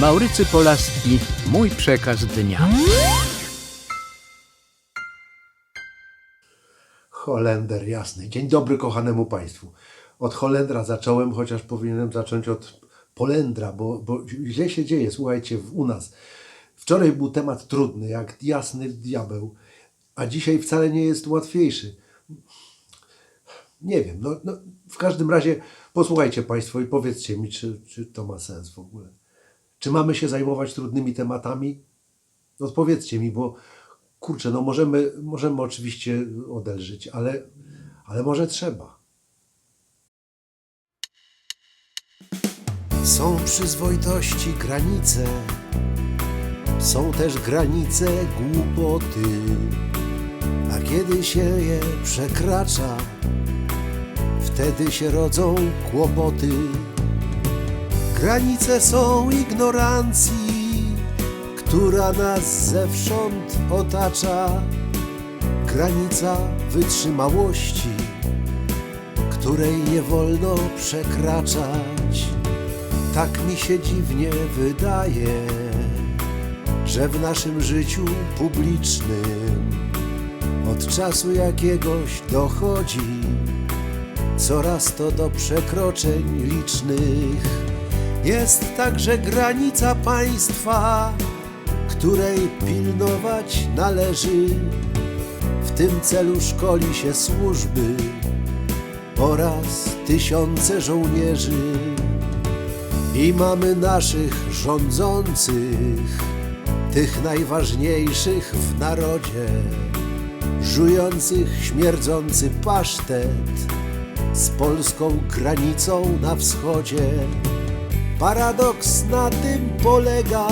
Maurycy Polaski, mój przekaz dnia. Holender, jasny. Dzień dobry kochanemu Państwu. Od Holendra zacząłem, chociaż powinienem zacząć od Polendra, bo, bo źle się dzieje, słuchajcie, u nas. Wczoraj był temat trudny, jak jasny diabeł, a dzisiaj wcale nie jest łatwiejszy. Nie wiem, no, no w każdym razie posłuchajcie Państwo i powiedzcie mi, czy, czy to ma sens w ogóle. Czy mamy się zajmować trudnymi tematami? Odpowiedzcie mi, bo kurczę, no możemy, możemy oczywiście odelżyć, ale, ale może trzeba. Są przyzwoitości granice, są też granice głupoty, a kiedy się je przekracza, wtedy się rodzą kłopoty. Granice są ignorancji, która nas zewsząd otacza. Granica wytrzymałości, której nie wolno przekraczać. Tak mi się dziwnie wydaje, że w naszym życiu publicznym od czasu jakiegoś dochodzi coraz to do przekroczeń licznych. Jest także granica państwa, której pilnować należy. W tym celu szkoli się służby oraz tysiące żołnierzy. I mamy naszych rządzących, tych najważniejszych w narodzie, żujących śmierdzący pasztet z polską granicą na wschodzie. Paradoks na tym polega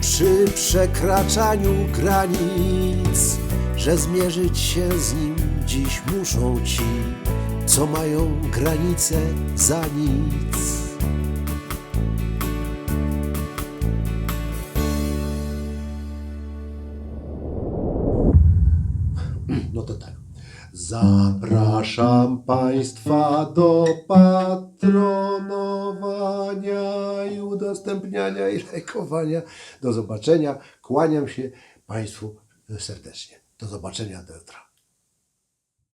przy przekraczaniu granic, że zmierzyć się z nim dziś muszą ci, co mają granice za nic. Zapraszam Państwa do patronowania i udostępniania i lajkowania. Do zobaczenia. Kłaniam się Państwu serdecznie. Do zobaczenia do jutra.